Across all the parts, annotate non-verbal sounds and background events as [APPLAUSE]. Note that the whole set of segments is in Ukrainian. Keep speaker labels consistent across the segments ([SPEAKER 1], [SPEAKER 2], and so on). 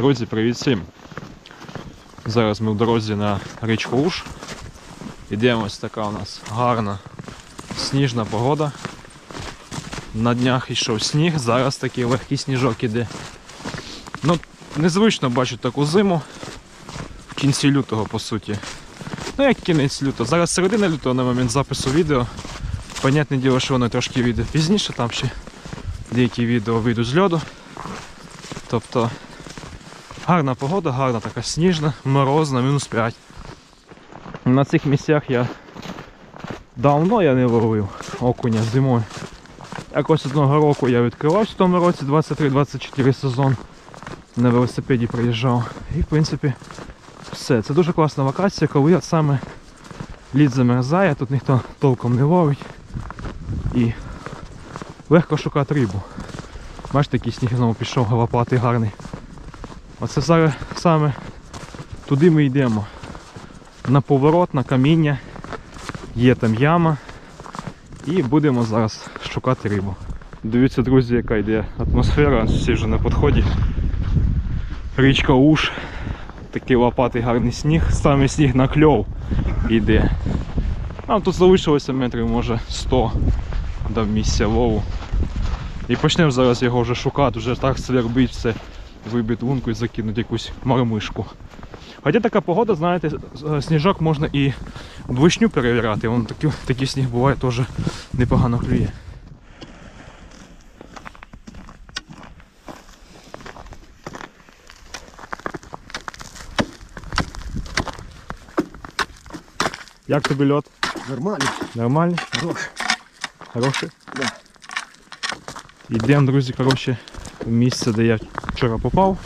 [SPEAKER 1] Друзі, привіт всім! Зараз ми в дорозі на річку Уж. Ідемо ось така у нас гарна сніжна погода. На днях йшов сніг, зараз такий легкий сніжок іде. Ну, незвично бачити таку зиму в кінці лютого, по суті. Ну, як кінець лютого. Зараз середина лютого на момент запису відео. Понятне діло, що воно трошки вийде пізніше, там ще деякі відео вийдуть з льоду. Тобто гарна погода, гарна така сніжна, морозна, мінус 5. На цих місцях я давно я не ловив окуня зимою. Якось одного року я відкривався в тому році 23-24 сезон. На велосипеді приїжджав. І в принципі все. Це дуже класна локація, коли от саме лід замерзає, тут ніхто толком не ловить. І легко шукати рибу. Бачите, який сніг знову пішов, лопатий гарний. Оце зараз саме туди ми йдемо. На поворот, на каміння. Є там яма. І будемо зараз шукати рибу. Дивіться, друзі, яка йде атмосфера, всі вже на підході. Річка Уж. Такий лопатий гарний сніг, саме сніг на кльов йде. Нам тут залишилося метрів, може 100 до місця лову. І почнемо зараз його вже шукати, вже так свербить все, вибити лунку і закинути якусь мармишку. Хоча така погода, знаєте, сніжок можна і вишню перевіряти, Вон такий, такий сніг буває теж непогано клює. Як тобі льот?
[SPEAKER 2] Нормально.
[SPEAKER 1] Нормальний?
[SPEAKER 2] Хороший.
[SPEAKER 1] Хороший?
[SPEAKER 2] Да.
[SPEAKER 1] Йдемо, друзі, коротше, місце, де я вчора попав.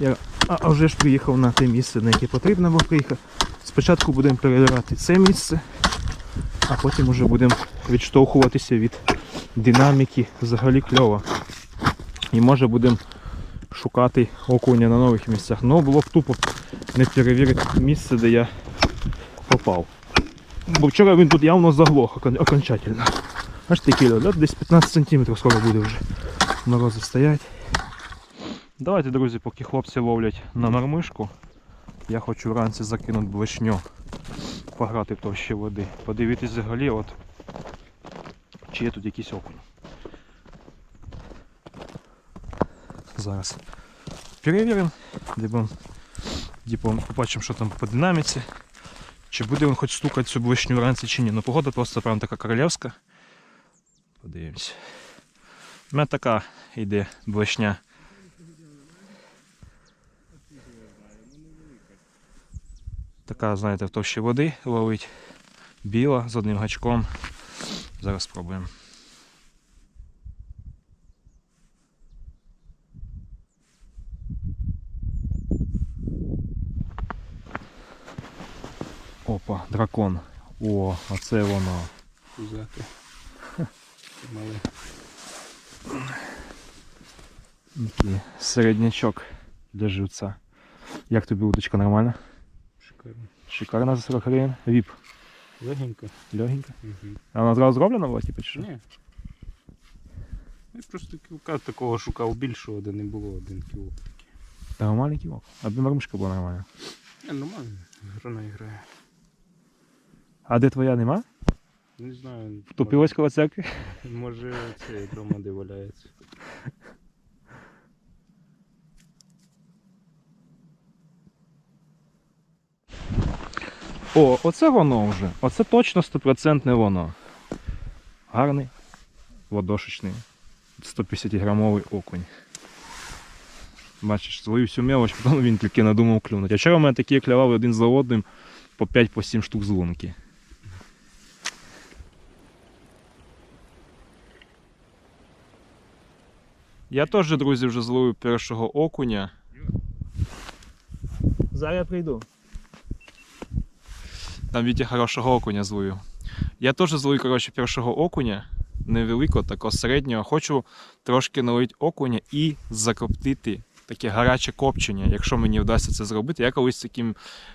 [SPEAKER 1] Я а, вже ж приїхав на те місце, на яке потрібно було приїхати. Спочатку будемо перевіряти це місце, а потім вже будемо відштовхуватися від динаміки взагалі кльова. І може будемо шукати окуня на нових місцях. Ну було б тупо не перевірити місце, де я попав. Бо вчора він тут явно заглох окончательно. Аж такий льод, десь 15 см скоро буде вже. Морози стоять. Давайте, друзі, поки хлопці ловлять на мармишку, я хочу вранці закинути блешню, пограти в товщі води. Подивитись взагалі, от, чи є тут якийсь окунь. Зараз перевіримо, дібом, дібом побачимо, що там по динаміці. Чи буде він хоч стукати цю блешню вранці чи ні. Ну погода просто прям така королевська. Подивимось. У мене така йде блешня. Така, знаєте, в товщі води ловить. Біла з одним гачком. Зараз спробуємо. Опа, дракон. О, оце воно.
[SPEAKER 2] Взяти. [LAUGHS] Мале.
[SPEAKER 1] Такий середнячок для живця. Як тобі удочка нормальна?
[SPEAKER 2] Шикарно.
[SPEAKER 1] Шикарна за 40 гривень. Віп.
[SPEAKER 2] Легенько.
[SPEAKER 1] Легенька.
[SPEAKER 2] Угу.
[SPEAKER 1] А вона зразу зроблена була, типу, чи що?
[SPEAKER 2] Ні. Я просто кілка такого шукав більшого, де не було один кілок.
[SPEAKER 1] Нормальний ківок. Аби мармишка була нормальна.
[SPEAKER 2] Не, нормально. Грана грає.
[SPEAKER 1] А де твоя нема?
[SPEAKER 2] Не знаю.
[SPEAKER 1] Тупилась коло церкви?
[SPEAKER 2] Може це вдома де валяється.
[SPEAKER 1] О, оце воно вже. Оце точно стопроцентне воно. Гарний, водошечний, 150 грамовий окунь. Бачиш, свою всю мелоч, потім він тільки надумав клюнути. А вчора в мене такі клявали один за одним по 5-7 штук з лунки. Я теж, друзі, вже зловив першого окуня. Зараз я прийду. Там Вітя хорошого окуня зловив. Я теж зловив, коротше, першого окуня, невеликого, такого середнього. Хочу трошки налити окуня і закоптити таке гаряче копчення, якщо мені вдасться це зробити. Я колись таким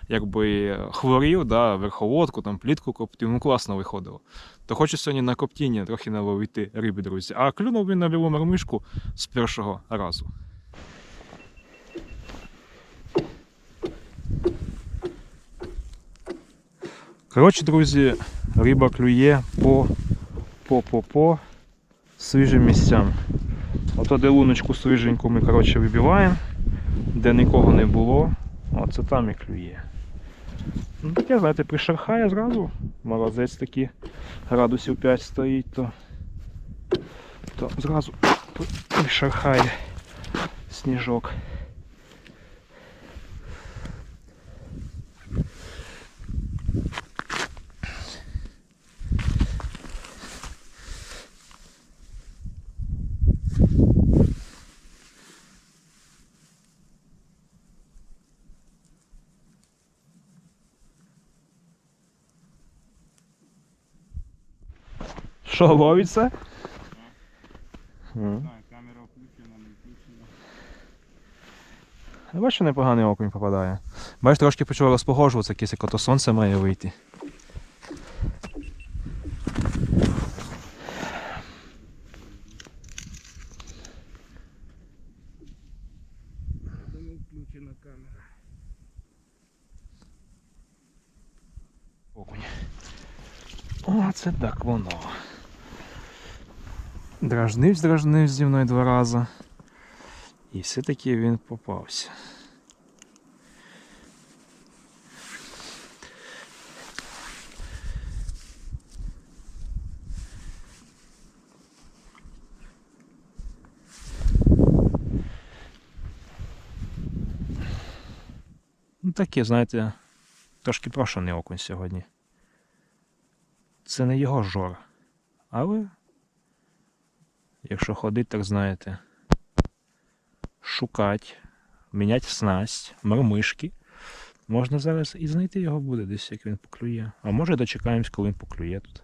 [SPEAKER 1] якби хворів, да, верховодку, там плітку коптив, ну класно виходило. То хочу сьогодні на коптіння трохи наловити риби, друзі. А клюнув він на білу мармишку з першого разу. Коротше, друзі, риба клює по по по по свіжим місцям. Ото де луночку свіженьку ми коротше, вибиваємо, де нікого не було, оце там і клює. Ну таке, знаєте, пришархає зразу. Морозець такий градусів 5 стоїть, то, то зразу пришархає сніжок. Що, ловиться?
[SPEAKER 2] Камера включена, не включена.
[SPEAKER 1] Я бачу, непоганий окунь попадає. Бачиш, трошки почало розпогожуватися, якесь як ото сонце має вийти. Окунь. О, це так воно. Дражнився, дражнився зі мною два рази. І все-таки він попався. Ну таке, знаєте, трошки прошений окунь сьогодні. Це не його жор. Але, якщо ходить, так знаєте, шукати, міняти снасть, мармишки, можна зараз і знайти його буде десь, як він поклює. А може дочекаємось, коли він поклює тут.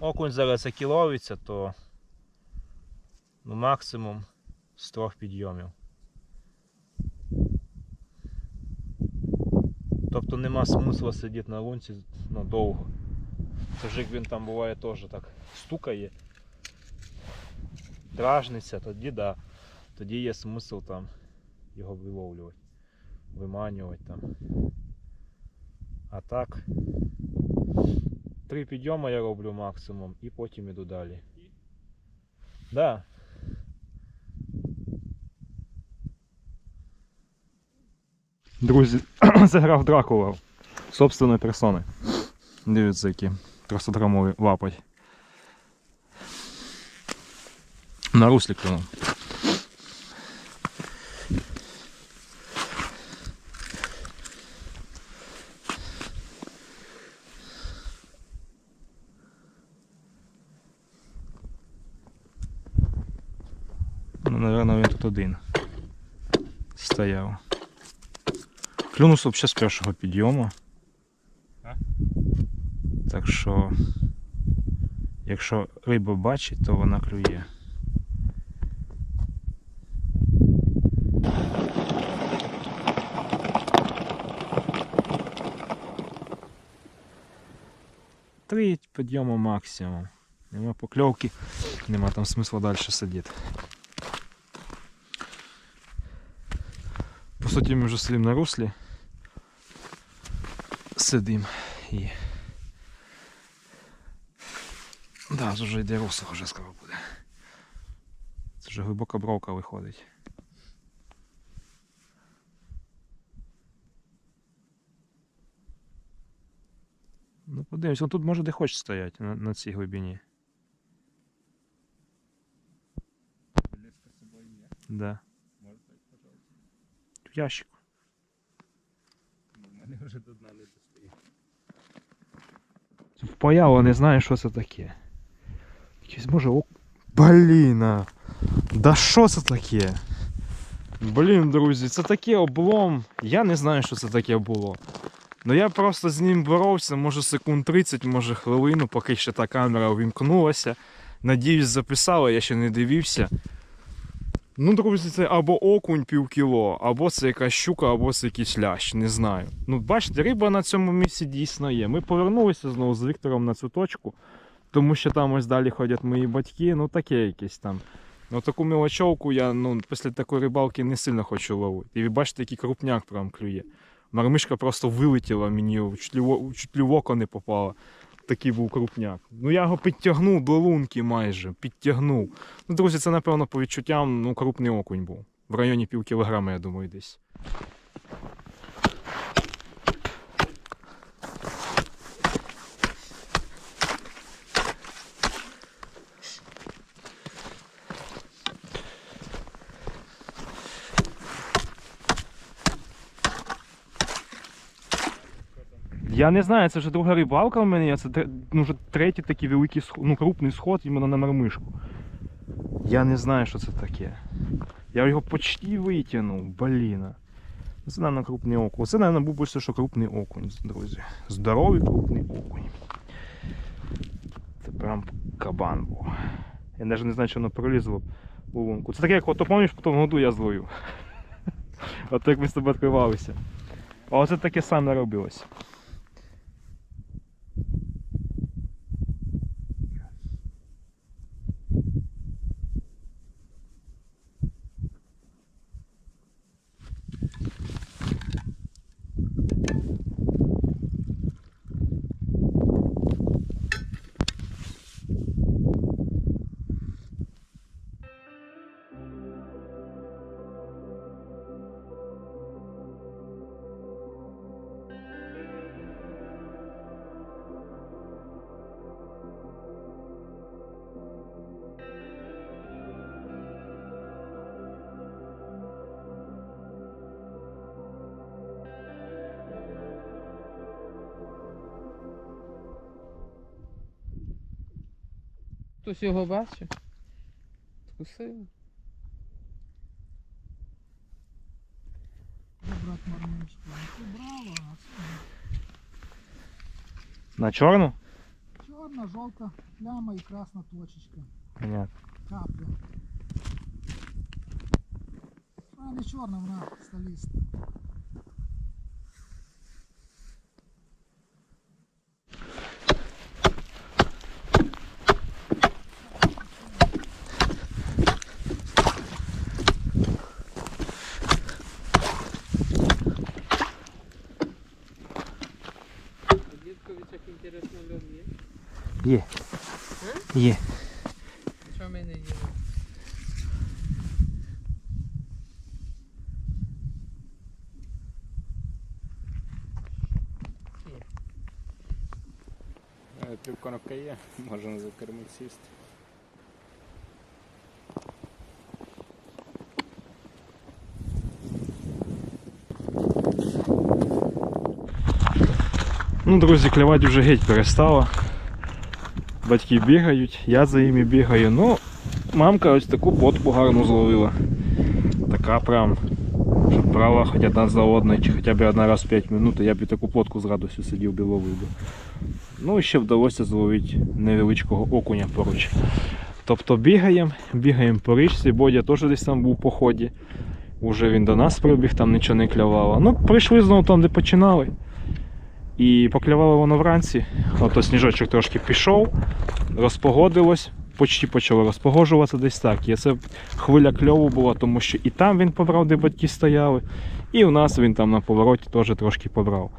[SPEAKER 1] Окунь зараз як і ловиться, то ну, максимум з трьох підйомів. Тобто нема смисла сидіти на лунці ну, довго. Це ж як він там буває теж так стукає, дражниться, тоді да. Тоді є смисл там його виловлювати, виманювати там. А так. Три підйоми я роблю максимум і потім іду далі. Да. Друзі, [CLEARS THROAT] заграв Дракула собственної персони. Дивіться, які 300-грамові лапать. На руслі клюнув. Ну, наверное, він тут один Клюнув взагалі з першого підйому.
[SPEAKER 2] А?
[SPEAKER 1] Так що, якщо риба бачить, то вона клює. Три підйоми максимум. Нема покльовки, нема там смисла далі сидіти. По суті, ми вже сидимо на руслі. Сидим і. Да, це вже йде русло, вже скоро буде. Це вже глибока бровка виходить. Ну, подивимось, ну тут може де хоче стояти на, на цій глибині. Да.
[SPEAKER 2] Може так, пожалуйста.
[SPEAKER 1] В ящику.
[SPEAKER 2] В мене вже до дна не.
[SPEAKER 1] Впаяло, не знаю, що це таке. Якийсь може ок. Блін! Да що це таке? Блін, друзі, це таке облом. Я не знаю, що це таке було. Ну я просто з ним боровся, може секунд 30, може хвилину, поки ще та камера увімкнулася. Надіюсь, записала, я ще не дивився. Ну, друзі, це або окунь півкіло, або це якась щука, або це якийсь лящ, не знаю. Ну, бачите, риба на цьому місці дійсно є. Ми повернулися знову з Віктором на цю точку, тому що там ось далі ходять мої батьки, ну таке якесь там. Ну таку мілочовку я ну, після такої рибалки не сильно хочу ловити. І ви бачите, який крупняк прям клює. Мармишка просто вилетіла мені, чуть ли, в- око не попала. Такий був крупняк. Ну я його підтягнув до лунки майже, підтягнув. Ну, друзі, це напевно по відчуттям ну, крупний окунь був. В районі пів кілограма, я думаю, десь. Я не знаю, це вже друга рибалка в мене, це ну, вже третій такий великий сход, ну, крупний сход іменно на мармишку. Я не знаю, що це таке. Я його почти витягнув, блін. Це, мабуть, крупний окунь. Це, мабуть, був більше, що крупний окунь, друзі. Здоровий крупний окунь. Це прям кабан був. Я навіть не знаю, що воно пролізло в лунку. Це таке, як ото пам'ятаєш, в году я зловив. [LAUGHS] От як ми з тобою відкривалися. А оце таке саме робилось.
[SPEAKER 3] Хтось його бачив? Вкусив.
[SPEAKER 4] брат мармишку. Ти брала, а це
[SPEAKER 1] На чорну?
[SPEAKER 4] чорна, жовта пляма і красна точечка.
[SPEAKER 1] Понятно.
[SPEAKER 4] Капля. Вона не чорна, вона сталіста.
[SPEAKER 3] Є.
[SPEAKER 1] Є. Є. [LAUGHS]
[SPEAKER 3] Що ми не їли?
[SPEAKER 2] Півкоробка є, можна закормити сісти.
[SPEAKER 1] Ну, друзі, клювати вже геть перестало. Батьки бігають, я за ними бігаю. Ну, мамка ось таку потку гарну зловила. Така прям, щоб брала хоч одна за одною, чи хоча б одна раз в 5 минут, я б і таку плотку з радістю сидів би ловив би. Ну і ще вдалося зловити невеличкого окуня поруч. Тобто бігаємо, бігаємо по річці, Бодя теж десь там був по ході. Уже він до нас прибіг, там нічого не клявало. Ну, прийшли знову там, де починали. І поклювало воно вранці. Ото сніжочок трошки пішов, розпогодилось, почти почало розпогоджуватися десь так. І це хвиля кльову була, тому що і там він побрав, де батьки стояли, і у нас він там на повороті теж трошки побрав.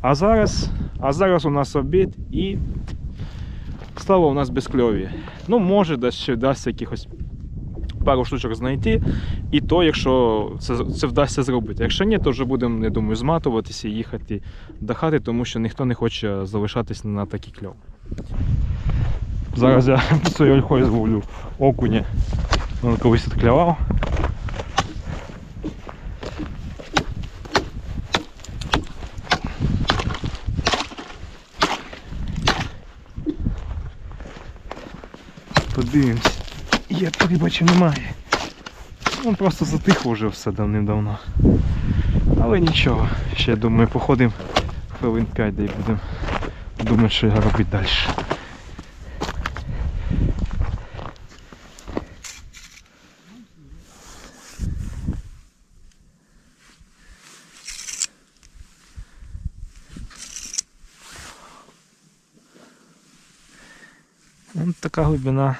[SPEAKER 1] А зараз, а зараз у нас обід і стало у нас безкльові. Ну, може, десь ще вдасться якихось пару штучок знайти. І то, якщо це, це вдасться зробити. Якщо ні, то вже будемо, я думаю, зматуватися і їхати до хати, тому що ніхто не хоче залишатись на такий кльов. Зараз я [LAUGHS] цією ольхою зловлю окуня. Він колись відклявав. Подивимось. Є риба немає. Він просто затих уже все давним-давно. Але нічого, ще думаю, походимо хвилин 5 де й будемо думати, що робити далі. Вон така глибина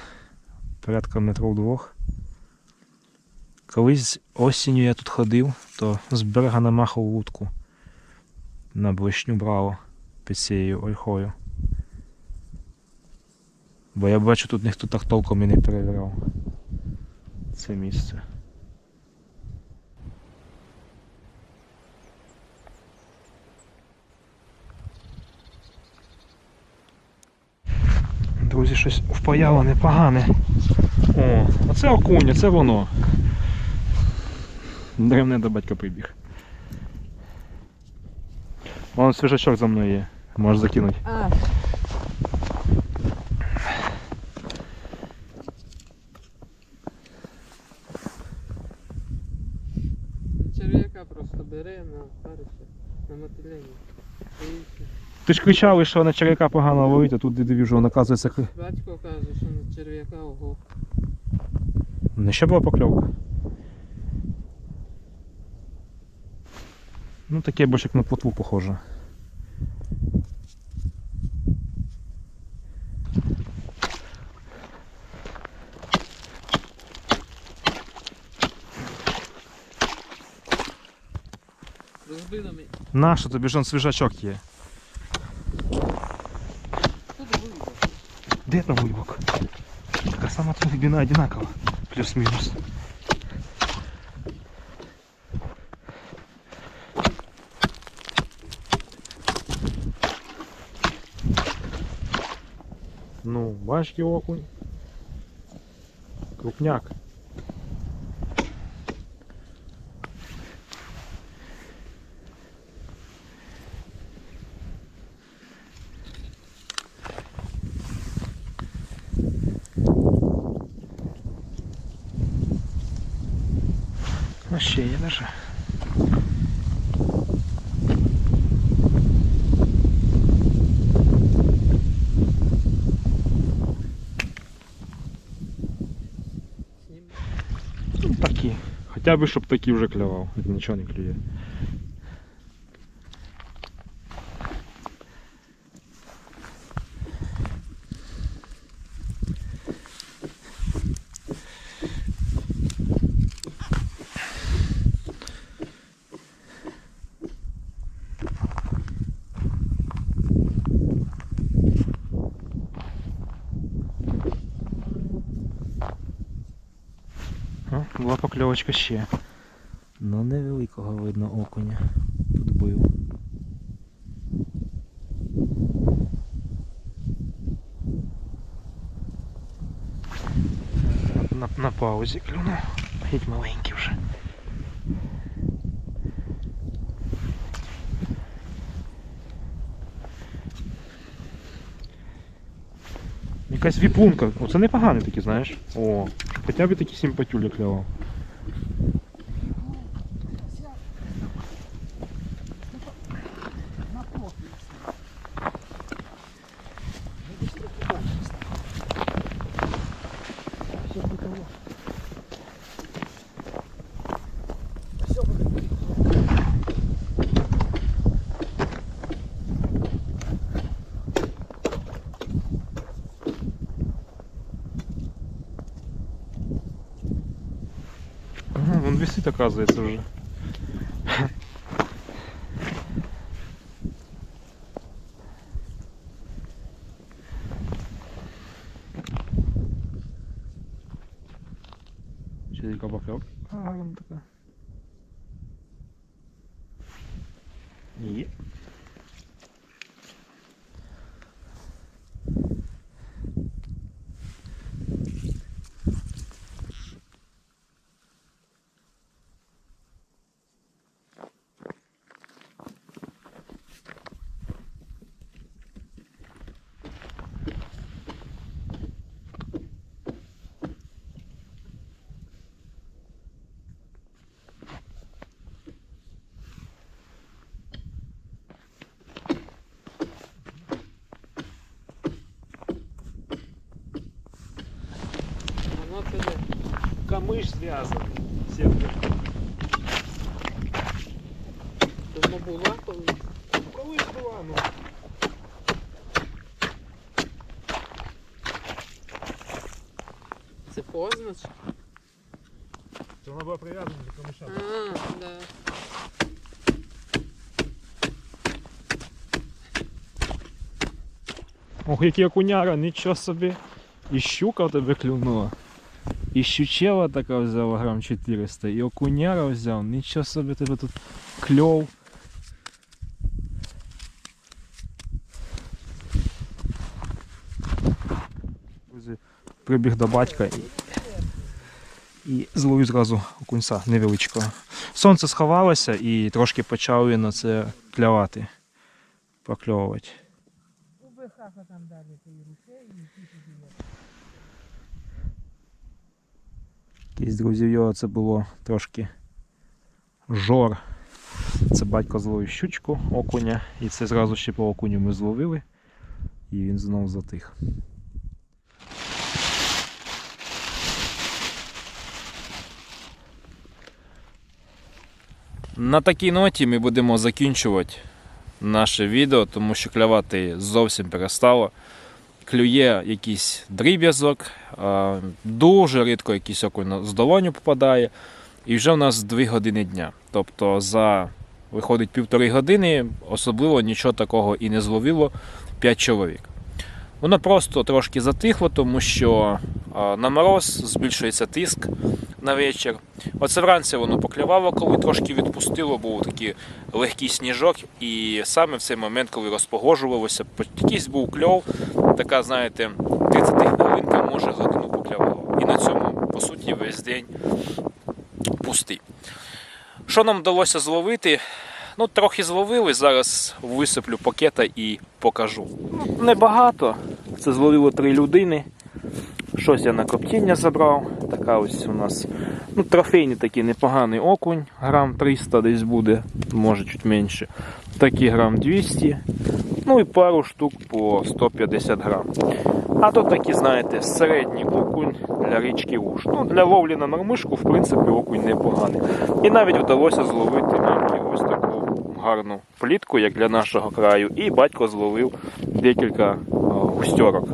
[SPEAKER 1] порядка метрів двох. Колись осінню я тут ходив, то з берега намахав вудку. На блешню брало під цією ольхою. Бо я бачу, тут ніхто так толком і не перевіряв це місце. Друзі, щось впаяло непогане. О, оце окунь, це воно. Древне до батька прибіг. Вон свіжачок за мною є. Можеш закинути.
[SPEAKER 3] Черв'яка просто бере на парище, на мотиляні.
[SPEAKER 1] Ти ж кричали, що на черв'яка погано ловить, а тут він оказується. кри-
[SPEAKER 3] Батько каже, що на черв'яка ого.
[SPEAKER 1] Не ще була покльовка. Ну таке більше як на плотву похоже.
[SPEAKER 3] Розбили мені.
[SPEAKER 1] Нащо тобі ж он свіжачок є? Де вибок? Така сама глибина одинакова. Плюс-мінус. Ну, бачки окунь. Крупняк. Хоча б щоб такі вже клював. Нічого не клює. Покльовочка ще. Ну невеликого видно окуня. Тут бив. На, на паузі клюнув. Геть маленький вже. Якась віпунка. Оце непоганий такий, знаєш. О, хоча б такі симпатюлі клював. Оказывается, уже. Ще яка покльовка. А, вон така. Є.
[SPEAKER 3] Воно піде.
[SPEAKER 1] Камыш зв'язаний. Сетка.
[SPEAKER 3] Тому була колись.
[SPEAKER 1] Колись була, ну.
[SPEAKER 3] Це позначка.
[SPEAKER 1] вона була прив'язана до камиша.
[SPEAKER 3] А, да.
[SPEAKER 1] Ох, який окуняра, нічого собі. І щука в тебе клюнула. І щучела така взяла грам 400, і окуняра взяв, нічого собі тебе тут кльов. Прибіг до батька і, і зловив зразу окунця невеличкого. Сонце сховалося і трошки почав він на це клявати, покльовувати. Якийсь друзів його це було трошки жор. Це батько зловив щучку окуня, і це зразу ще по окуню ми зловили, і він знов затих. На такій ноті ми будемо закінчувати наше відео, тому що клювати зовсім перестало. Клює якийсь дріб'язок, дуже рідко якийсь окунь з долоню попадає. І вже в нас 2 години дня. Тобто за виходить півтори години, особливо нічого такого і не зловило 5 чоловік. Воно просто трошки затихло, тому що на мороз збільшується тиск на вечір. Оце вранці воно поклявало, коли трошки відпустило, був такий легкий сніжок, і саме в цей момент, коли розпогожувалося, якийсь був кльов, така, знаєте, 30 хвилинка, може годину поклявало. І на цьому, по суті, весь день пустий. Що нам вдалося зловити? Ну, трохи зловили, зараз висиплю пакета і покажу. Ну, небагато. Це зловило три людини. Щось я на коптіння забрав. Така ось у нас ну, трофейний такий непоганий окунь, грам 300 десь буде, може чуть менше. Такий грам 200. Ну і пару штук по 150 грам. А то такі, знаєте, середній окунь для річки Уж. Ну, для ловлі на нормишку, в принципі, окунь непоганий. І навіть вдалося зловити нам ось таку гарну плітку, як для нашого краю, і батько зловив декілька о, густьорок.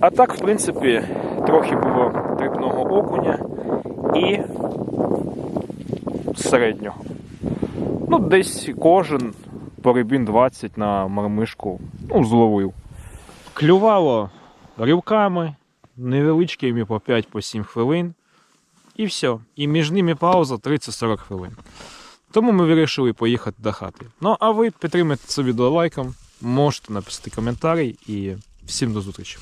[SPEAKER 1] А так, в принципі, трохи було дрібного окуня і середнього. Ну, десь кожен по рибін 20 на мармишку ну, зловив. Клювало рівками, невеличкими по 5-7 хвилин. І все. І між ними пауза 30-40 хвилин. Тому ми вирішили поїхати до хати. Ну, а ви підтримайте це відео лайком, можете написати коментарі і всім до зустрічі.